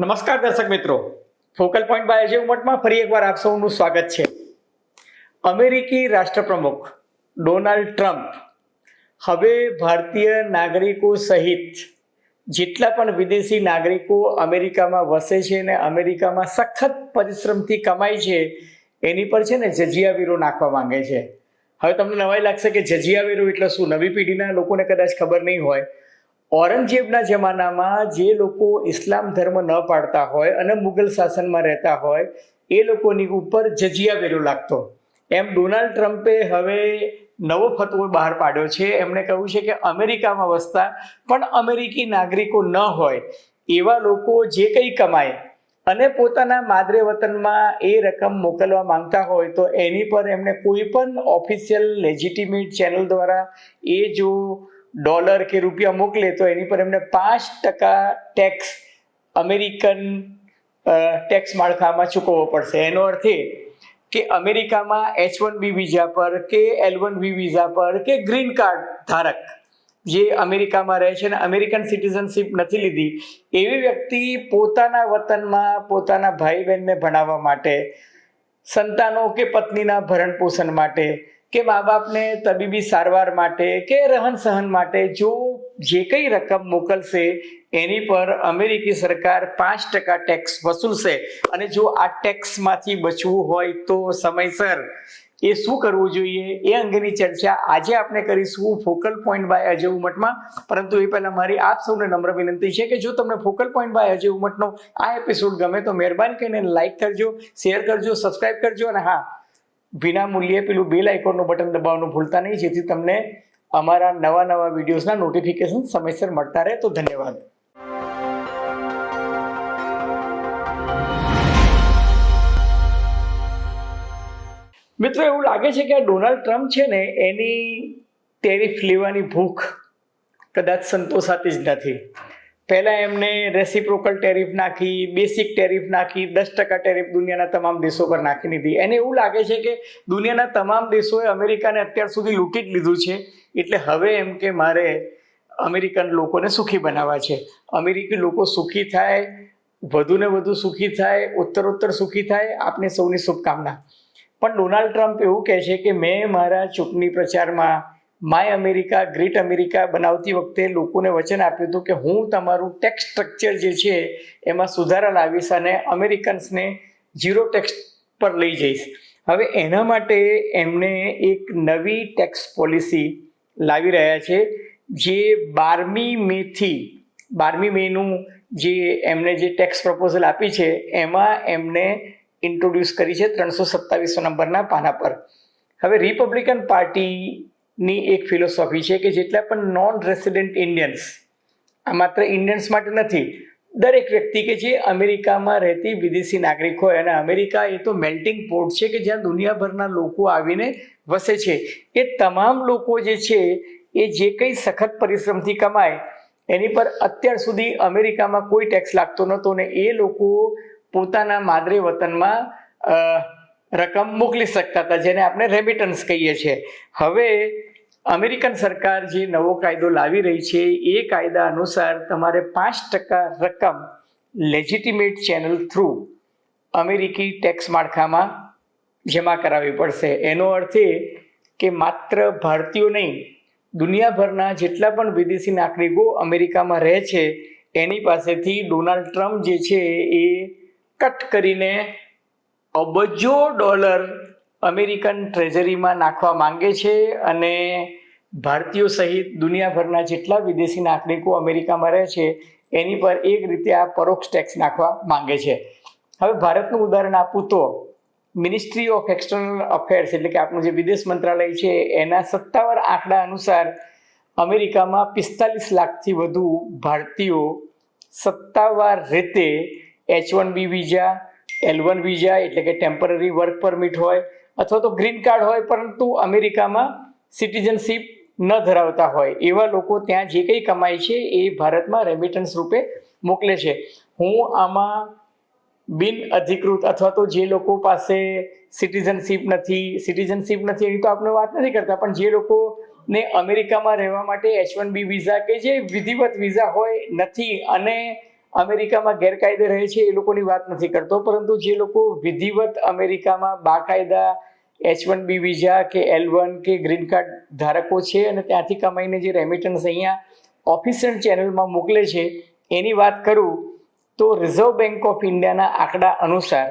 નમસ્કાર દર્શક મિત્રો. ફોકલ પોઈન્ટ બાય અજય ઉમટમાં ફરી એકવાર આપ સૌનું સ્વાગત છે. અમેરિકી રાષ્ટ્રપ્રમુખ ડોનાલ્ડ ટ્રમ્પ હવે ભારતીય નાગરિકો સહિત જેટલા પણ વિદેશી નાગરિકો અમેરિકામાં વસે છે અને અમેરિકામાં સખત પરિશ્રમથી કમાય છે, એની પર છે ને જજિયા વેરો નાખવા માંગે છે. હવે તમને નવાઈ લાગશે કે જજિયા વેરો એટલે શું? નવી પેઢીના લોકોને કદાચ ખબર નહીં હોય. ઔરંગઝેબના જમાનામાં જે લોકો ઇસ્લામ ધર્મ ન પાડતા હોય અને મુગલ શાસનમાં રહેતા હોય, એ લોકોની ઉપર જજિયા વેરો લાગતો. એમ ડોનાલ્ડ ટ્રમ્પે હવે નવો ફતવો બહાર પાડ્યો છે. એમણે કહ્યું છે કે અમેરિકામાં વસતા પણ અમેરિકી નાગરિકો ન હોય, એવા લોકો જે કંઈ કમાય અને પોતાના માદરે વતનમાં એ રકમ મોકલવા માંગતા હોય, તો એની પર એમને કોઈ પણ ઓફિશિયલ લેજિટિમેટ ચેનલ દ્વારા એ જો ડોલર કે રૂપિયા મોકલે તો એની પર એમને પાંચ ટકા ટેક્સ અમેરિકન ટેક્સ માળખામાં ચૂકવવો પડશે. એનો અર્થ એ કે અમેરિકામાં એચ વન બી વિઝા પર કે એલ વન બી વિઝા પર કે ગ્રીન કાર્ડ ધારક જે અમેરિકામાં રહે છે અને અમેરિકન સિટીઝનશીપ નથી લીધી, એવી વ્યક્તિ પોતાના વતનમાં, પોતાના ભાઈ બહેનને ભણાવવા માટે, સંતાનો કે પત્નીના ભરણ પોષણ માટે કે મા બાપને તબીબી સારવાર માટે કે રહન સહન માટે જો જે કંઈ રકમ મોકલશે, એની પર અમેરિકી સરકાર પાંચ ટકા ટેક્સ વસૂલશે. અને જો આ ટેક્સમાંથી બચવું હોય તો સમયસર એ શું કરવું જોઈએ? એ અંગેની ચર્ચા આજે આપણે કરીશું ફોકલ પોઈન્ટ બાય અજય ઉમટમાં. પરંતુ એ પહેલાં મારી આપ સૌને નમ્ર વિનંતી છે કે જો તમને ફોકલ પોઈન્ટ બાય અજય ઉમટનો આ એપિસોડ ગમે તો મહેરબાની કરીને લાઈક કરજો, શેર કરજો સબસ્ક્રાઈબ કરજો અને હા વિના મૂલ્યે પેલું બેલ આઇકોનનું બટન દબાવવાનું ભૂલતા નહીં, જેથી તમને અમારા નવા નવા વિડીયોઝના નોટિફિકેશન સમયસર મળતા રહે. તો ધન્યવાદ. મિત્રો, એવું લાગે છે કે આ ડોનાલ્ડ ટ્રમ્પ છે ને, એની ટેરિફ લેવાની ભૂખ કદાચ સંતોષાતી જ નથી. પહેલાં એમને રેસિપ્રોકલ ટેરિફ નાખી બેસિક ટેરિફ નાખી, દસ ટકા ટેરિફ દુનિયાના તમામ દેશો પર નાખી દીધી. એને એવું લાગે છે કે દુનિયાના તમામ દેશોએ અમેરિકાને અત્યાર સુધી લૂંટી જ લીધું છે. એટલે હવે એમ કે મારે અમેરિકન લોકોને સુખી બનાવવા છે. અમેરિકી લોકો સુખી થાય, વધુને વધુ સુખી થાય, ઉત્તરોત્તર સુખી થાય, આપને સૌની શુભકામના. પણ ડોનાલ્ડ ટ્રમ્પ એવું કહે છે કે મેં મારા ચૂંટણી પ્રચારમાં માય અમેરિકા ગ્રેટ અમેરિકા બનાવતી વખતે લોકોને વચન આપ્યું હતું કે હું તમારું ટેક્સ સ્ટ્રક્ચર જે છે એમાં સુધારા લાવીશ અને અમેરિકન્સને ઝીરો ટેક્સ પર લઈ જઈશ. હવે એના માટે એમને એક નવી ટેક્સ પોલિસી લાવી રહ્યા છે, જે બારમી મેથી, બારમી મેનું જે એમને જે ટેક્સ પ્રપોઝલ આપી છે, એમાં એમને ઇન્ટ્રોડ્યુસ કરી છે ત્રણસો સત્તાવીસો નંબરના પાના પર. હવે રિપબ્લિકન પાર્ટીની એક ફિલોસોફી છે કે જેટલા પણ નોન રેસિડેન્ટ ઇન્ડિયન્સ આ માત્ર ઇન્ડિયન્સ માટે નથી, દરેક વ્યક્તિ કે જે અમેરિકામાં રહેતી વિદેશી નાગરિક હોય અને અમેરિકા એ તો મેલ્ટિંગ પોર્ટ છે કે જ્યાં દુનિયાભરના લોકો આવીને વસે છે. એ તમામ લોકો જે છે, એ જે કંઈ સખત પરિશ્રમથી કમાય, એની પર અત્યાર સુધી અમેરિકામાં કોઈ ટેક્સ લાગતો નહોતો ને એ લોકો પોતાના માદરે વતનમાં રકમ મોકલી શકતા હતા, જેને આપણે રેમિટન્સ કહીએ છીએ. હવે અમેરિકન સરકાર જે નવો કાયદો લાવી રહી છે, એ કાયદા અનુસાર તમારે પાંચ ટકા રકમ લેજિટિમેટ ચેનલ થ્રુ અમેરિકી ટેક્સ માળખામાં જમા કરાવવી પડશે. એનો અર્થ એ કે માત્ર ભારતીયો નહીં, દુનિયાભરના જેટલા પણ વિદેશી નાગરિકો અમેરિકામાં રહે છે, એની પાસેથી ડોનાલ્ડ ટ્રમ્પ જે છે, એ કટ કરીને અબજો ડોલર અમેરિકન ટ્રેઝરીમાં નાખવા માંગે છે અને ભારતીયો સહિત દુનિયાભરના જેટલા વિદેશી નાગરિકો અમેરિકામાં રહે છે, એની પર એક રીતે આ પરોક્ષ ટેક્સ નાખવા માંગે છે. હવે ભારતનું ઉદાહરણ આપું તો મિનિસ્ટ્રી ઓફ એક્સટર્નલ અફેર્સ એટલે કે આપણું જે વિદેશ મંત્રાલય છે, એના સત્તાવાર આંકડા અનુસાર અમેરિકામાં પિસ્તાલીસ લાખથી વધુ ભારતીયો સત્તાવાર રીતે H one B visa L one visa એટલે કે ટેમ્પરરી વર્ક પરમિટ હોય અથવા તો ગ્રીન કાર્ડ હોય, પરંતુ અમેરિકામાં સિટીઝનશીપ ન ધરાવતા હોય, એવા લોકો ત્યાં જે કંઈ કમાય છે, એ ભારતમાં રેમિટન્સ રૂપે મોકલે છે. હું આમાં બિન અધિકૃત અથવા તો જે લોકો પાસે સિટીઝનશીપ નથી સિટીઝનશીપ નથી એની તો આપણે વાત નથી કરતા, પણ જે લોકોને અમેરિકામાં રહેવા માટે એચ વન બી વિઝા કે જે વિધિવત વિઝા હોય નથી અને અમેરિકામાં ગેરકાયદે રહે છે એ લોકોની વાત નથી કરતો, પરંતુ જે લોકો વિધિવત અમેરિકામાં બાકાયદા એચ વન બી વિઝા કે એલ વન કે ગ્રીન કાર્ડ ધારકો છે અને ત્યાંથી કમાઈને જે રેમિટન્સ અહીંયા ઓફિશિયલ ચેનલમાં મોકલે છે, એની વાત કરું તો રિઝર્વ બેંક ઓફ ઇન્ડિયાના આંકડા અનુસાર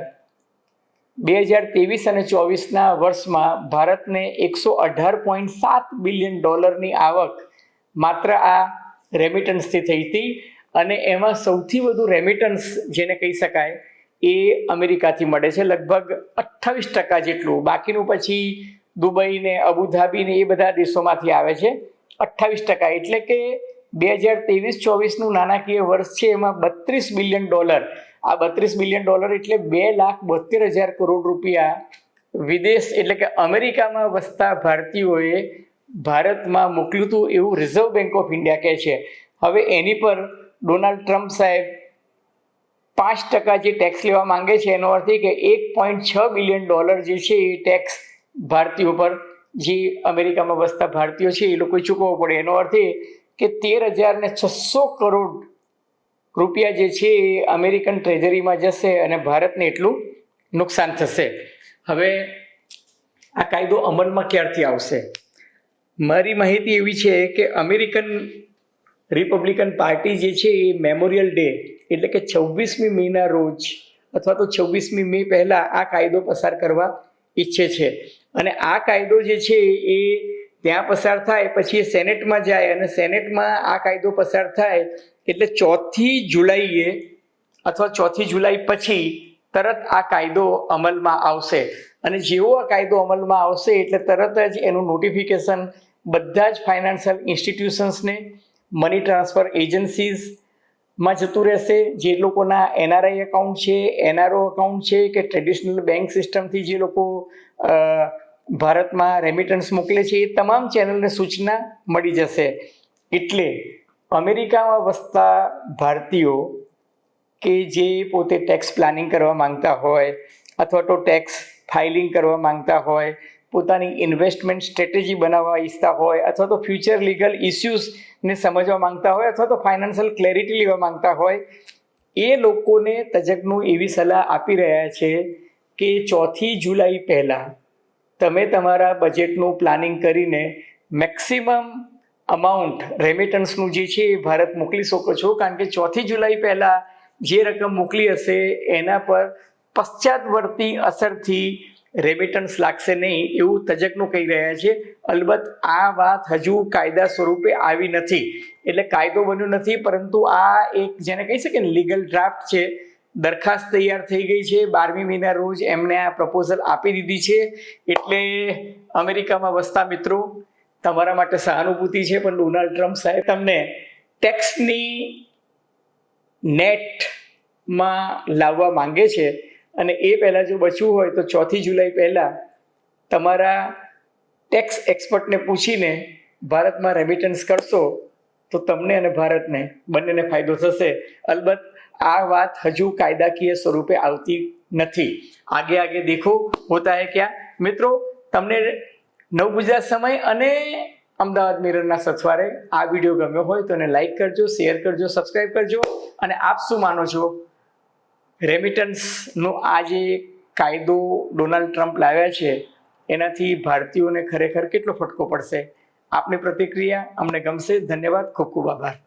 બે હજાર ત્રેવીસ અને ચોવીસના વર્ષમાં ભારતને એકસો અઢાર પોઈન્ટ સાત બિલિયન ડોલરની આવક માત્ર આ રેમિટન્સથી થઈ હતી. અને એમાં સૌથી વધુ રેમિટન્સ જેને કહી શકાય, એ અમેરિકાથી મળે છે, લગભગ અઠ્ઠાવીસ ટકા જેટલું. બાકીનું પછી દુબઈ ને અબુધાબી ને એ બધા દેશોમાંથી આવે છે, અઠ્ઠાવીસ ટકા. એટલે કે બે હજાર ત્રેવીસ ચોવીસનું નાણાકીય વર્ષ છે, એમાં બત્રીસ બિલિયન ડોલર. આ બત્રીસ બિલિયન ડોલર એટલે બે લાખ બોતેર હજાર કરોડ રૂપિયા વિદેશ એટલે કે અમેરિકામાં વસતા ભારતીયોએ ભારતમાં મોકલ્યું હતું એવું રિઝર્વ બેંક ઓફ ઇન્ડિયા કહે છે. હવે એની પર ડોનાલ્ડ ટ્રમ્પ સાહેબ પાંચ ટકા જે ટેક્સ લેવા માંગે છે, એનો અર્થ એ કે એક પોઈન્ટ છ બિલિયન ડોલર જે છે એ ટેક્સ ભારતીયો પર, જે અમેરિકામાં વસતા ભારતીયો છે એ લોકોએ ચૂકવવો પડે. એનો અર્થ એ કે તેર હજાર ને છસો કરોડ રૂપિયા જે છે એ અમેરિકન ટ્રેઝરીમાં જશે અને ભારતને એટલું નુકસાન થશે. હવે આ કાયદો અમલમાં ક્યારથી આવશે? મારી માહિતી એવી છે કે અમેરિકન રિપબ્લિકન પાર્ટી જે છે એ મેમોરિયલ ડે એટલે કે છવ્વીસમી મેના રોજ અથવા તો છવ્વીસમી મે પહેલાં આ કાયદો પસાર કરવા ઈચ્છે છે. અને આ કાયદો જે છે એ ત્યાં પસાર થાય, પછી એ સેનેટમાં જાય અને સેનેટમાં આ કાયદો પસાર થાય, એટલે ચોથી જુલાઈએ અથવા ચોથી જુલાઈ પછી તરત આ કાયદો અમલમાં આવશે. અને જેવો આ કાયદો અમલમાં આવશે એટલે તરત જ એનું નોટિફિકેશન બધા જ ફાઇનાન્શિયલ ઇન્સ્ટિટ્યુશન્સને મની ટ્રાન્સફર એજન્સીઝમાં જતું રહેશે, જે લોકોના એનઆરઆઈ એકાઉન્ટ છે એનઆરઓ અકાઉન્ટ છે, કે ટ્રેડિશનલ બેંક સિસ્ટમથી જે લોકો ભારતમાં રેમિટન્સ મોકલે છે, એ તમામ ચેનલને સૂચના મળી જશે. એટલે અમેરિકામાં વસતા ભારતીયો કે જે પોતે ટેક્સ પ્લાનિંગ કરવા માંગતા હોય, અથવા તો ટેક્સ ફાઇલિંગ કરવા માંગતા હોય પોતાની ઇન્વેસ્ટમેન્ટ સ્ટ્રેટેજી બનાવવા ઈચ્છતા હોય અથવા તો ફ્યુચર લીગલ ઇસ્યુઝને સમજવા માંગતા હોય અથવા તો ફાઇનાન્શિયલ ક્લેરિટી લેવા માંગતા હોય, એ લોકોને તજજ્ઞો એવી સલાહ આપી રહ્યા છે કે ચોથી જુલાઈ પહેલાં તમે તમારા બજેટનું પ્લાનિંગ કરીને મેક્સિમમ અમાઉન્ટ રેમિટન્સનું જે છે એ ભારત મોકલી શકો છો. કારણ કે ચોથી જુલાઈ પહેલાં જે રકમ મોકલી હશે, એના પર પશ્ચાતવર્તી અસરથી રેમિટન્સ લાગશે નહીં એવું તજજ્ઞો કહી રહ્યા છે. અલબત્ત આ વાત હજુ કાયદા સ્વરૂપે આવી નથી. એટલે કાયદો બન્યો નથી, પરંતુ આ એક જેને કહી શકે ને લીગલ ડ્રાફ્ટ છે. દરખાસ્ત તૈયાર થઈ ગઈ છે. બારમી મહિના રોજ એમને આ પ્રપોઝલ આપી દીધી છે. એટલે અમેરિકામાં વસતા મિત્રો, તમારા માટે સહાનુભૂતિ છે, પણ ડોનાલ્ડ ટ્રમ્પ સાહેબ તમને ટેક્સની નેટમાં લાવવા માંગે છે. અને એ પહેલાં જો બચવું હોય તો ચોથી જુલાઈ પહેલાં તમારા ટેક્સ એક્સપર્ટને પૂછીને ભારતમાં રેમિટન્સ કરશો તો તમને અને ભારતને બંનેને ફાયદો થશે. અલબત્ત આ વાત હજુ કાયદાકીય સ્વરૂપે આવતી નથી. આગે આગે દેખો, હોતા હે ક્યાં? મિત્રો, તમને નવ ગુજરાત સમય અને અમદાવાદ મિરરના સથવારે આ વીડિયો ગમ્યો હોય તો એને લાઈક કરજો શેર કરજો સબસ્ક્રાઈબ કરજો અને આપ શું માનો છો? રેમિટન્સનો આ જે કાયદો ડોનાલ્ડ ટ્રમ્પ લાવ્યા છે, એનાથી ભારતીયોને ખરેખર કેટલો ફટકો પડશે? આપની પ્રતિક્રિયા અમને ગમશે. ધન્યવાદ. ખૂબ ખૂબ આભાર.